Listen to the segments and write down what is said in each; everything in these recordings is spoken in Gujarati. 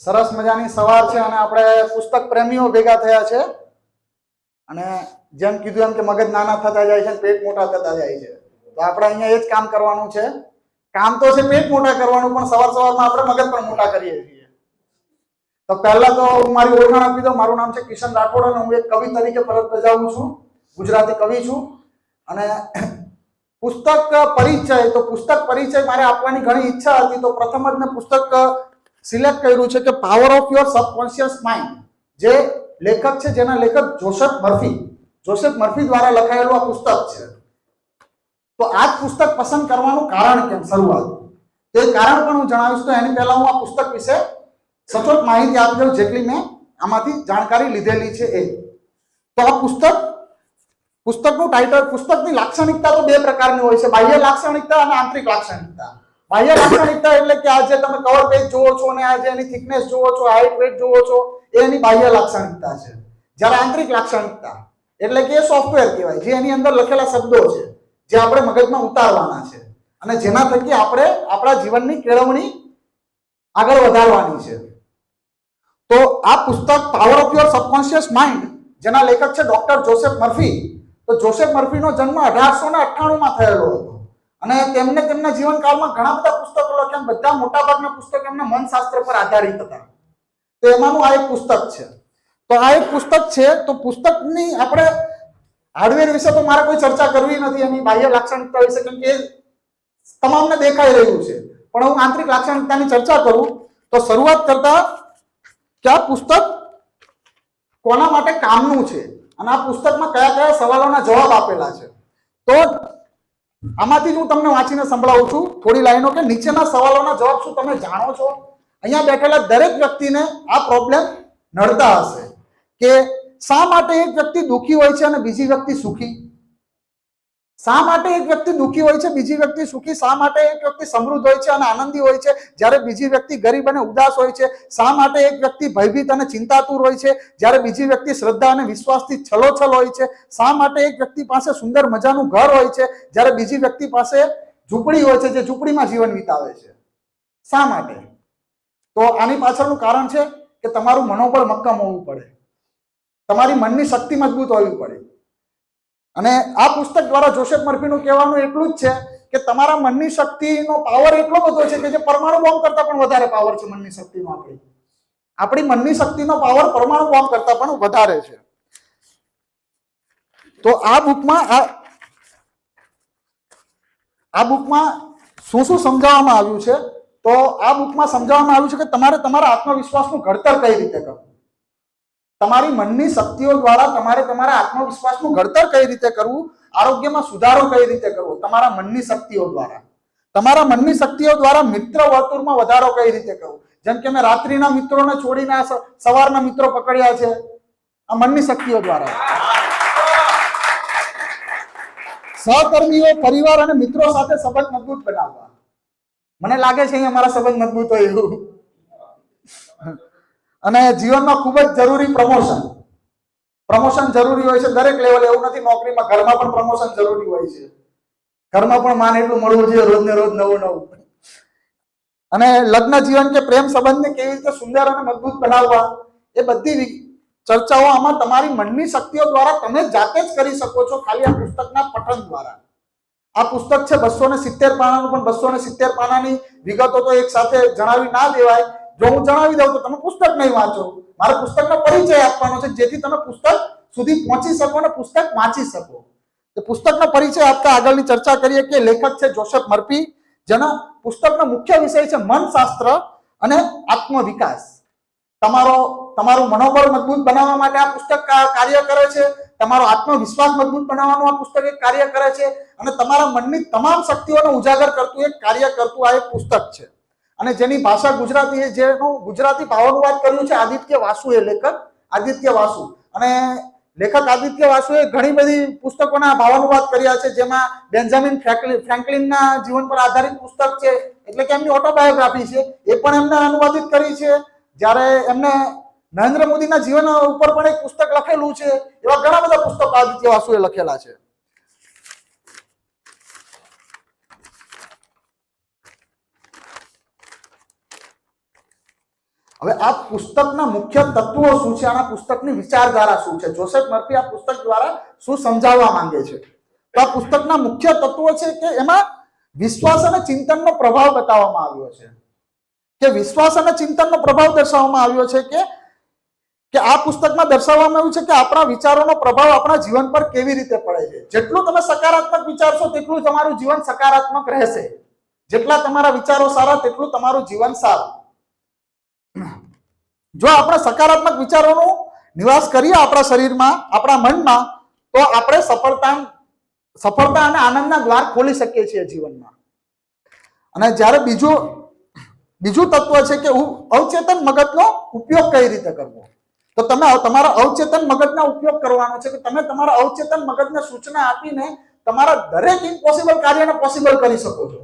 સરસ મજાની સવાર છે અને આપણે પુસ્તક પ્રેમીઓ ભેગા થયા છે. અને જેમ કીધું એમ કે મગજ નાના થતા જાય છે પેટ મોટા થતા જાય છે. તો આપણે અહીંયા એ જ કામ કરવાનું છે. કામ તો છે પેટ મોટા કરવાનું, પણ સવાર સવારમાં આપણે મગજ પણ મોટા કરીએ છીએ. તો પહેલા તો મારી ઓળખાણ આપી દઉં. મારું નામ છે કિશન રાઠોડ અને હું એક કવિ તરીકે પરત બજાવું છું. ગુજરાતી કવિ છું. અને પુસ્તક પરિચય, તો પુસ્તક પરિચય મારે આપવાની ઘણી ઈચ્છા હતી, તો પ્રથમ જ મેં પુસ્તક સિલેક્ટ કર્યું છે કે power of your subconscious mind જે લેખક છે, જેના લેખક જોસેફ મર્ફી જોસેફ મર્ફી દ્વારા લખાયેલું આ પુસ્તક છે. તો આ જ પુસ્તક પસંદ કરવાનું કારણ કેમ શરૂઆત? તો કારણ પણ હું જણાવીશ, તો એની પહેલા હું આ પુસ્તક વિશે સચોટ માહિતી આપી દઉં, જેટલી મેં આમાંથી જાણકારી લીધેલી છે એ. તો આ પુસ્તક પુસ્તકનું ટાઇટલ પુસ્તકની લાક્ષણિકતા તો બે પ્રકારની હોય છે. બાહ્ય લાક્ષણિકતા અને આંતરિક લાક્ષણિકતા. બાહ્ય લાક્ષણિકતા એટલે કે આ જે તમે કવર પેજ જુઓ છો અને આ જે એની થિકનેસ જુઓ છો હાઈટ વેટ જુઓ છો એની બાહ્ય લાક્ષણિકતા છે. જ્યારે આંતરિક લાક્ષણિકતા, એટલે કે સોફ્ટવેર કહેવાય, જે એની અંદર લખેલા શબ્દો છે, જે આપણે મગજમાં ઉતારવાના છે. અને જેના થકી આપણે આપણા જીવનની કેળવણી આગળ વધારવાની છે. તો આ પુસ્તક power of your subconscious mind જેના લેખક છે ડોક્ટર જોસેફ મર્ફી તો જોસેફ મર્ફીનો જન્મ અઢારસો ને અઠ્ઠાણુંમાં થયેલો હતો. અને તેમને તેમના જીવનકાળમાં ઘણા બધા પુસ્તકો લખ્યા બધા મોટાભાગના પુસ્તકો એમના મનશાસ્ત્ર પર આધારિત હતા. તો એમાંનું આ એક પુસ્તક છે. તો આ એક પુસ્તક છે, તો પુસ્તકની આપણે હાર્ડવેર વિશે તો મારે કોઈ ચર્ચા કરવી નથી, એની બાહ્ય લાક્ષણિકતા વિશે, કેમ કે તમામને દેખાઈ રહ્યું છે. પણ હું આંતરિક લાક્ષણિકતાની ચર્ચા કરું, તો શરૂઆત કરતા કે આ પુસ્તક કોના માટે કામનું છે? અને આ પુસ્તકમાં કયા કયા સવાલોના જવાબ આપેલા છે? તો આમાંથી હું તમને વાંચીને સંભળાવું છું. થોડી લાઈનો કે નીચેના સવાલોના જવાબ શું તમે જાણો છો? અહીંયા બેઠેલા દરેક વ્યક્તિને આ પ્રોબ્લેમ નડતા હશે કે શા માટે એક વ્યક્તિ દુઃખી હોય છે અને બીજી વ્યક્તિ સુખી? શા માટે એક વ્યક્તિ દુઃખી હોય છે, બીજી વ્યક્તિ સુખી? શા માટે એક વ્યક્તિ સમૃદ્ધ હોય છે અને આનંદી હોય છે? જ્યારે બીજી વ્યક્તિ ગરીબ અને ઉદાસ હોય છે, શા માટે એક વ્યક્તિ ભયભીત અને ચિંતાતુર હોય છે? જ્યારે બીજી વ્યક્તિ શ્રદ્ધા અને વિશ્વાસથી છલોછલ હોય છે, શા માટે એક વ્યક્તિ પાસે સુંદર મજાનું ઘર હોય છે? જ્યારે બીજી વ્યક્તિ પાસે ઝૂંપડી હોય છે, જે ઝૂંપડીમાં જીવન વિતાવે છે. શા માટે? તો આની પાછળનું કારણ છે કે તમારું મનોબળ મક્કમ હોવું પડે. તમારી મનની શક્તિ મજબૂત હોવી પડે. અને આ પુસ્તક દ્વારા જોસેફ મર્ફીનું કહેવાનું એટલું જ છે કે તમારા મનની શક્તિનો પાવર એટલો બધો છે કે જે પરમાણુ બોમ્બ કરતા પણ વધારે પાવર છે મનની શક્તિનો આપણી. આપણી મનની શક્તિનો પાવર પરમાણુ બોમ્બ કરતા પણ વધારે છે. તો આ બુકમાં આ આ બુકમાં શું શું સમજાવવામાં આવ્યું છે? તો આ બુકમાં સમજાવવામાં આવ્યું છે કે તમારે તમારા આત્મવિશ્વાસનું ઘડતર કઈ રીતે કરવું? તમારી મનની શક્તિઓ દ્વારા તમારે તમારા આત્મવિશ્વાસનું ઘડતર કઈ રીતે કરવું, આરોગ્યમાં સુધારો કઈ રીતે કરવો, તમારા મનની શક્તિઓ દ્વારા. તમારા મનની શક્તિઓ દ્વારા મિત્ર વર્તુળમાં વધારો કઈ રીતે કરવો? જેમ કે મેં રાત્રિના મિત્રોને છોડીને સવારના મિત્રો પકડ્યા છે, આ મનની શક્તિઓ દ્વારા. સહકર્મીઓ, પરિવાર અને મિત્રો સાથે સંબંધ મજબૂત બનાવવા. મને લાગે છે અહીંયા મારા સંબંધ મજબૂત હોય એવું. અને જીવનમાં ખૂબ જ જરૂરી પ્રમોશન પ્રમોશન જરૂરી હોય છે, દરેક લેવલે એવું નથી, નોકરીમાં ઘરમાં પણ પ્રમોશન જરૂરી હોય છે. ઘરમાં પણ માન એટલું મળવું જોઈએ રોજ ને રોજ નવું નવું. અને લગ્ન જીવન કે પ્રેમ સંબંધને કેવી રીતે સુંદર અને મજબૂત બનાવવા, એ બધી ચર્ચાઓ આમાં તમારી મનની શક્તિઓ દ્વારા તમે જાતે જ કરી શકો છો, ખાલી આ પુસ્તકના પઠન દ્વારા. આ પુસ્તક છે બસો ને સિત્તેર પાનાનું, પણ બસો ને સિત્તેર પાનાની વિગતો તો એક સાથે જણાવી ના દેવાય. જો હું જણાવી દઉં તો તમે પુસ્તક નહીં વાંચો. મારે પુસ્તકનો પરિચય આપવાનો છે, જેથી તમે પુસ્તક સુધી પહોંચી શકો અને પુસ્તક વાંચી શકો. પુસ્તકનો પરિચય આપતા આગળની ચર્ચા કરીએ કે લેખક છે જોસેફ મર્ફી, જેના પુસ્તકનો મુખ્ય વિષય છે મનશાસ્ત્ર અને આત્મવિકાસ. તમારો, તમારું મનોબળ મજબૂત બનાવવા માટે આ પુસ્તક કાર્ય કરે છે, તમારો આત્મવિશ્વાસ મજબૂત બનાવવાનું આ પુસ્તક એક કાર્ય કરે છે, અને તમારા મનની તમામ શક્તિઓને ઉજાગર કરતું એક કાર્ય કરતું આ એક પુસ્તક છે. અને જેની ભાષા ગુજરાતી છે, જેનું ગુજરાતી ભાવાનુવાદ કર્યું છે આદિત્ય વાસુ એ લેખક, આદિત્ય વાસુ. અને લેખક આદિત્ય વાસુએ ઘણી બધી પુસ્તકોના ભાવાનુવાદ કર્યા છે, જેમાં બેન્જામિન ફ્રેન્કલિન ફ્રેન્કલિનના જીવન પર આધારિત પુસ્તક છે, એટલે કે એમની ઓટોબાયોગ્રાફી છે, એ પણ એમને અનુવાદિત કરી છે. જ્યારે એમને નરેન્દ્ર મોદીના જીવન ઉપર પણ એક પુસ્તક લખેલું છે, એવા ઘણા બધા પુસ્તકો આદિત્ય વાસુએ લખેલા છે. હવે આ પુસ્તકના મુખ્ય તત્વો શું છે? આના પુસ્તકની વિચારધારા શું છે? જોસેફ મર્ફી આ પુસ્તક દ્વારા શું સમજાવવા માંગે છે? તો આ પુસ્તકના મુખ્ય તત્વો છે કે એમાં વિશ્વાસ અને ચિંતનનો પ્રભાવ બતાવવામાં આવ્યો છે. કે વિશ્વાસ અને ચિંતનનો પ્રભાવ દર્શાવવામાં આવ્યો છે કે કે આ પુસ્તકમાં દર્શાવવામાં આવ્યું છે કે આપણા વિચારોનો પ્રભાવ આપણા જીવન પર કેવી રીતે પડે છે? જેટલું તમે સકારાત્મક વિચારશો તેટલું તમારું જીવન સકારાત્મક રહેશે. જેટલા તમારા વિચારો સારા, તેટલું તમારું જીવન સારું. જો આપણે સકારાત્મક વિચારોનો નિવાસ કરીએ આપણા શરીરમાં, આપણા મનમાં, તો આપણે સફળતા સફળતા અને આનંદના દ્વાર ખોલી શકીએ છીએ જીવનમાં. અને જ્યારે બીજું બીજું તત્વ છે કે અવચેતન મગજનો ઉપયોગ કઈ રીતે કરવો? તો તમે, તમારા અવચેતન મગજના ઉપયોગ કરવાનો છે કે તમે તમારા અવચેતન મગજને સૂચના આપીને તમારા દરેક ઇમ્પોસિબલ કાર્યને પોસિબલ કરી શકો છો.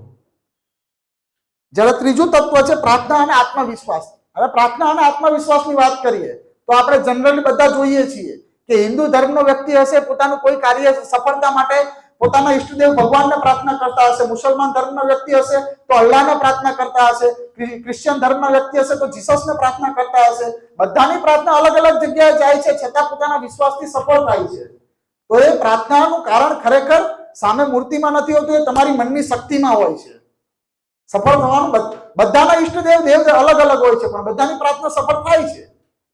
જ્યારે ત્રીજું તત્વ છે પ્રાર્થના અને આત્મવિશ્વાસ. હવે પ્રાર્થના અને આત્મવિશ્વાસની વાત કરીએ, તો આપણે જનરલી બધા જોઈએ છીએ કે હિન્દુ ધર્મનો વ્યક્તિ હશે, પોતાનું કોઈ કાર્ય સફળતા માટે પોતાના ઈષ્ટદેવ ભગવાનને પ્રાર્થના કરતા હશે, મુસલમાન ધર્મનો વ્યક્તિ હશે તો અલ્લાહને પ્રાર્થના કરતા હશે ક્રિશ્ચિયન ધર્મનો વ્યક્તિ હશે તો જીસસને પ્રાર્થના કરતા હશે. બધાની પ્રાર્થના અલગ અલગ જગ્યાએ જાય છે, છતાં પોતાના વિશ્વાસથી સફળ થાય છે. તો એ પ્રાર્થનાનું કારણ ખરેખર સામે મૂર્તિમાં નથી હોતું, એ તમારી મનની શક્તિમાં હોય છે. સફળ થવાનું બધાના ઈષ્ટદેવ દેવ અલગ અલગ હોય છે, પણ બધાની પ્રાર્થના સફળ થાય છે.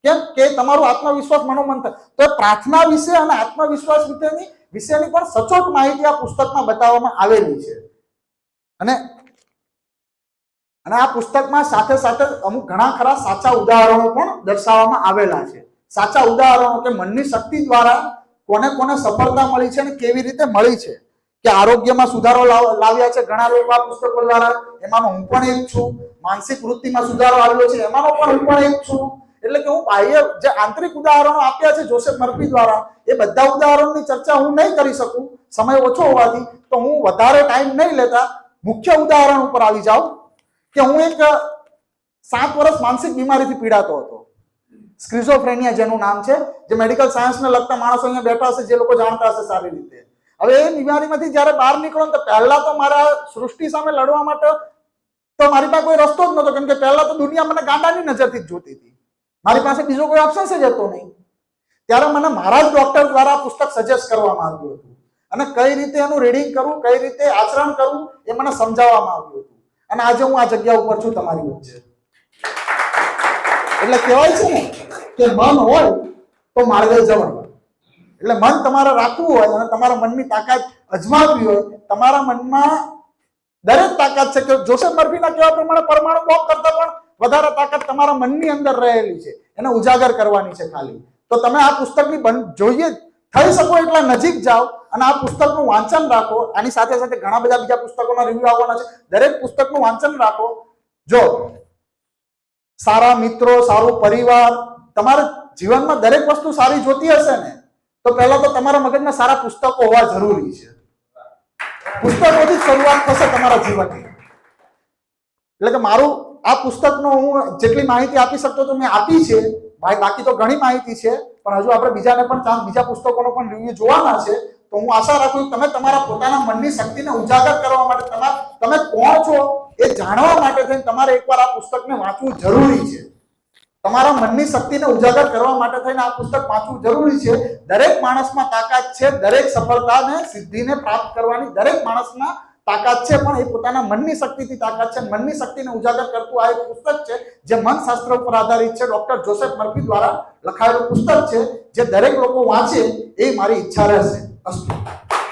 કેમ કે તમારું આત્મવિશ્વાસ મનોમન થાય તો પ્રાર્થના વિશે અને આત્મવિશ્વાસ વિશેની વિશેની પણ સચોટ માહિતી આ પુસ્તકમાં બતાવવામાં આવેલી છે. અને અને આ પુસ્તકમાં સાથે સાથે અમુક ઘણા ખરા સાચા ઉદાહરણો પણ દર્શાવવામાં આવેલા છે. સાચા ઉદાહરણો કે મનની શક્તિ દ્વારા કોને કોને સફળતા મળી છે અને કેવી રીતે મળી છે. કે આરોગ્યમાં સુધારો લાવ- લાવ્યા છે. ઘણા લોકો આ પુસ્તકો દ્વારા એમાંનો હું પણ એક છું. માનસિક વૃત્તિમાં સુધારો આવ્યો છે. એમાંનો પણ હું પણ એક છું. એટલે કે હું બાહ્ય જે આંતરિક ઉદાહરણો આપ્યા છે જોસેફ મર્ફી દ્વારા, એ બધા ઉદાહરણોની ચર્ચા હું નહીં કરી શકું. સમય ઓછો હોવાથી. તો હું વધારે ટાઈમ નહીં લેતા. મુખ્ય ઉદાહરણ ઉપર આવી જાઉં કે હું એક સાત વર્ષ માનસિક બીમારીથી પીડાતો હતો. સ્ક્રિઝોફ્રેનિયા જેનું નામ છે, જે મેડિકલ સાયન્સને લગતા માણસો અહીંયા બેઠા હશે, જે લોકો જાણતા હશે સારી રીતે. હવે એ બીમારીમાંથી જ્યારે બહાર નીકળો તો પહેલા તો મારા સૃષ્ટિ સામે લડવા માટે તો મારી પાસે કોઈ રસ્તો જ નહોતો, કેમ કે પહેલા તો દુનિયા મને ગાંડાની નજરથી જ જોતી હતી. મારી પાસે બીજો કોઈ ઓપ્શન જ હતો નહીં. ત્યારે મને મારા જ ડોક્ટર દ્વારા પુસ્તક સજેસ્ટ કરવામાં આવ્યું હતું. અને કઈ રીતે એનું રીડિંગ કરવું, કઈ રીતે આચરણ કરવું, એ મને સમજાવવામાં આવ્યું હતું. અને આજે હું આ જગ્યા ઉપર છું તમારી વચ્ચે. એટલે કહેવાય છે ને કે મન હોય તો માર્ગે જવાનું. એટલે મન તમારે રાખવું હોય અને તમારા મનની તાકાત અજમાવવી હોય, તમારા મનમાં દરેક તાકાત છે કે જોસેફ મર્ફીના કહેવા પ્રમાણે પરમાણુ બોમ્બ કરતા પણ વધારે તાકાત તમારા મનની અંદર રહેલી છે, એને ઉજાગર કરવાની છે ખાલી. તો તમે આ પુસ્તકની જોઈએ થઈ શકો એટલા નજીક જાઓ અને આ પુસ્તકનું વાંચન રાખો. આની સાથે સાથે ઘણા બધા બીજા પુસ્તકોના રિવ્યુ આવવાના છે. દરેક પુસ્તકનું વાંચન રાખો. જો સારા મિત્રો, સારું પરિવાર, તમારે જીવનમાં દરેક વસ્તુ સારી જોતી હશે ને તો પહેલા તો તમારા મગજમાં સારા પુસ્તકો હોવા જરૂરી છે. પુસ્તકોથી જ શરૂઆત થશે તમારા જીવનની. એટલે કે મારું આ પુસ્તકનો હું જેટલી માહિતી આપી શકતો તો મેં આપી છે. ભાઈ, બાકી તો ઘણી માહિતી છે. પણ હજુ આપણે બીજાને પણ ચાન્સ બીજા પુસ્તકોનો પણ રિવ્યુ જોવાના છે. તો હું આશા રાખું તમે તમારા પોતાના મનની શક્તિને ઉજાગર કરવા માટે તમારા તમે કોણ છો એ જાણવા માટે થઈને તમારે એકવાર આ પુસ્તકને વાંચવું જરૂરી છે. તમારા મનની શક્તિને ઉજાગર કરવા માટે થઈને આ પુસ્તક વાંચવું જરૂરી છે. દરેક માણસમાં તાકાત છે, દરેક સફળતાને સિદ્ધિને પ્રાપ્ત કરવાની દરેક માણસમાં તાકાત છે, પણ એ પોતાના મનની શક્તિથી તાકાત છે. મનની શક્તિને ઉજાગર કરતું આ એક પુસ્તક છે, જે મનશાસ્ત્ર ઉપર આધારિત છે. ડોક્ટર જોસેફ મર્ફી દ્વારા લખાયેલું પુસ્તક છે, જે દરેક લોકો વાંચે, એ મારી ઈચ્છા રહેશે. અસ્તુ.